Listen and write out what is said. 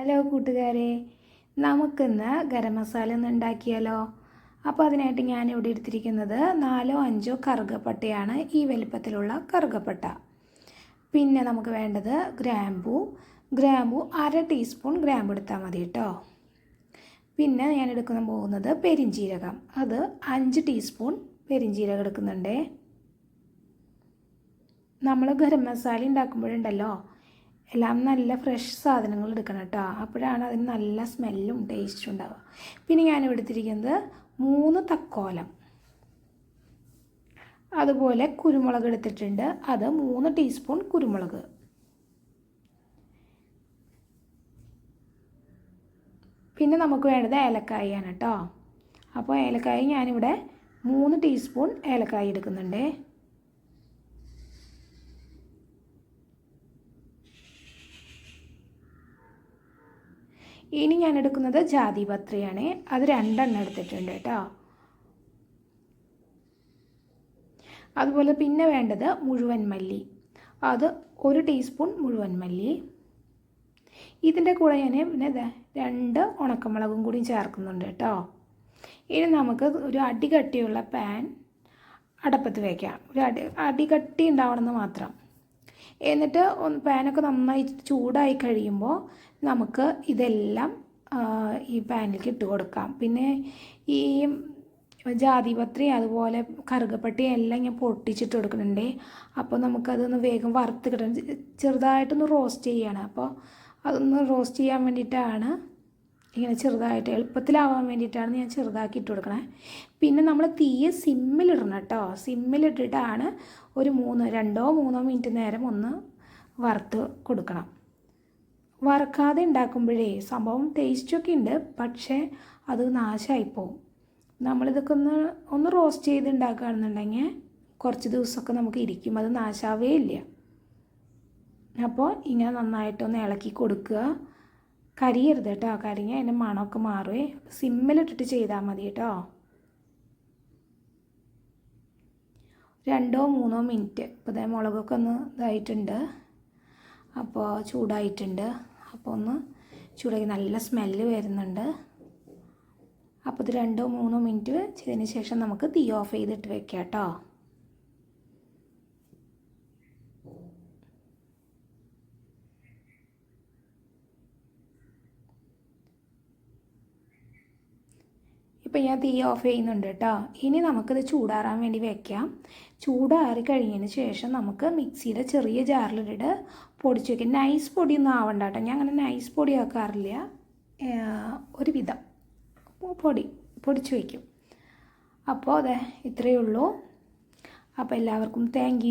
Hello കൂട്ടുകാരെ നമുക്കിന്ന് ഗരം മസാല ഒന്ന് ഉണ്ടാക്കിയാലോ? അപ്പോൾ അതിനായിട്ട് ഞാൻ ഇവിടെ എടുത്തിരിക്കുന്നത് നാലോ അഞ്ചോ കറുകപ്പട്ടയാണ് ഈ വലിപ്പത്തിലുള്ള കറുകപ്പട്ട. പിന്നെ നമുക്ക് വേണ്ടത് ഗ്രാമ്പു. ഗ്രാമ്പു അര ടീസ്പൂൺ ഗ്രാമ്പു എടുത്താൽ മതി കേട്ടോ. പിന്നെ ഞാൻ എടുക്കുന്ന പോകുന്നത് പെരിഞ്ചീരകം. അത് അഞ്ച് ടീസ്പൂൺ പെരിഞ്ചീരകം എടുക്കുന്നുണ്ടേ. നമ്മൾ ഗരം മസാല ഉണ്ടാക്കുമ്പോഴുണ്ടല്ലോ എല്ലാം നല്ല ഫ്രഷ് സാധനങ്ങൾ എടുക്കണം കേട്ടോ. അപ്പോഴാണ് അതിന് നല്ല സ്മെല്ലും ടേസ്റ്റും ഉണ്ടാവുക. പിന്നെ ഞാൻ എടുത്തിരിക്കുന്നത് മൂന്ന് തക്കോലം. അതുപോലെ കുരുമുളക് എടുത്തിട്ടുണ്ട്. അത് മൂന്ന് ടീസ്പൂൺ കുരുമുളക്. പിന്നെ നമുക്ക് വേണ്ടത് ഏലക്കായാണ് കേട്ടോ. അപ്പോൾ ഏലക്കായ ഞാനിവിടെ മൂന്ന് ടീസ്പൂൺ ഏലക്കായ എടുക്കുന്നുണ്ടേ. ഇനി ഞാൻ എടുക്കുന്നത് ജാതി പത്രിയാണ്. അത് രണ്ടെണ്ണം എടുത്തിട്ടുണ്ട് കേട്ടോ. അതുപോലെ പിന്നെ വേണ്ടത് മുഴുവൻ മല്ലി. അത് ഒരു ടീസ്പൂൺ മുഴുവൻ മല്ലി. ഇതിന്റെ കൂടെ ഞാൻ പിന്നെ രണ്ട് ഉണക്കമുളകും കൂടി ചേർക്കുന്നുണ്ട് കേട്ടോ. ഇനി നമുക്ക് ഒരു അടികട്ടിയുള്ള പാൻ അടപ്പത്ത് വയ്ക്കാം ഒരു അടി അടികട്ടി ഉണ്ടാവണമെന്ന് മാത്രം. എന്നിട്ട് ഒന്ന് പാനൊക്കെ നന്നായി ചൂടായി കഴിയുമ്പോൾ നമുക്ക് ഇതെല്ലാം ഈ പാനിലേക്ക് ഇട്ട് കൊടുക്കാം. പിന്നെ ഈ ജാതിപത്രി അതുപോലെ കറുകപ്പട്ടി എല്ലാം ഞാൻ പൊട്ടിച്ചിട്ട് കൊടുക്കുന്നുണ്ട്. അപ്പോൾ നമുക്കതൊന്ന് വേഗം വറുത്ത് കിട്ടണം. ചെറുതായിട്ടൊന്ന് റോസ്റ്റ് ചെയ്യണം. അപ്പോൾ അതൊന്ന് റോസ്റ്റ് ചെയ്യാൻ വേണ്ടിയിട്ടാണ് ഇങ്ങനെ ചെറുതായിട്ട് എളുപ്പത്തിലാവാൻ വേണ്ടിയിട്ടാണ് ഞാൻ ചെറുതാക്കി ഇട്ട് കൊടുക്കണേ. പിന്നെ നമ്മൾ തീയെ സിമ്മിലിടണം കേട്ടോ. സിമ്മിലിട്ടിട്ടാണ് ഒരു മൂന്ന് രണ്ടോ മൂന്നോ മിനിറ്റ് നേരം ഒന്ന് വറുത്ത് കൊടുക്കണം. വറുക്കാതെ ഉണ്ടാക്കുമ്പോഴേ സംഭവം ടേസ്റ്റൊക്കെ ഉണ്ട് പക്ഷേ അത് നാശമായിപ്പോവും നമ്മളിതൊക്കെ ഒന്ന് ഒന്ന് റോസ്റ്റ് ചെയ്ത് ഉണ്ടാക്കുകയാണെന്നുണ്ടെങ്കിൽ കുറച്ച് ദിവസമൊക്കെ നമുക്ക് ഇരിക്കും അത് നാശാവേ ഇല്ല. അപ്പോൾ ഇങ്ങനെ നന്നായിട്ടൊന്ന് ഇളക്കി കൊടുക്കുക. കരിയരുത് കേട്ടോ കരിഞ്ഞ അതിന്റെ മണമൊക്കെ മാറുമേ സിമ്മിലിട്ടിട്ട് ചെയ്താൽ മതി കേട്ടോ രണ്ടോ മൂന്നോ മിനിറ്റ്. ഇപ്പോൾ ഇതേ മുളകൊക്കെ ഒന്ന് ഇതായിട്ടുണ്ട്. അപ്പോൾ ചൂടായിട്ടുണ്ട്. അപ്പോൾ ഒന്ന് ചൂടാക്കി നല്ല സ്മെല്ല് വരുന്നുണ്ട്. അപ്പോൾ ഇത് രണ്ടോ മൂന്നോ മിനിറ്റ് ചെയ്തതിന് ശേഷം നമുക്ക് തീ ഓഫ് ചെയ്തിട്ട് വെക്കാം കേട്ടോ ഇപ്പം ഞാൻ തീ ഓഫ് ചെയ്യുന്നുണ്ട് കേട്ടോ ഇനി നമുക്കിത് ചൂടാറാൻ വേണ്ടി വെക്കാം. ചൂടാറി കഴിഞ്ഞതിന് ശേഷം നമുക്ക് മിക്സിയുടെ ചെറിയ ജാറിലിട്ട് പൊടിച്ച് വയ്ക്കാം നൈസ് പൊടിയൊന്നും ആവണ്ട കേട്ടോ ഞാൻ അങ്ങനെ നൈസ് പൊടി ആക്കാറില്ല. ഒരു വിധം പൊടി പൊടിച്ച് വയ്ക്കും അപ്പോൾ അതെ ഇത്രയേ ഉള്ളൂ. അപ്പോൾ എല്ലാവർക്കും താങ്ക്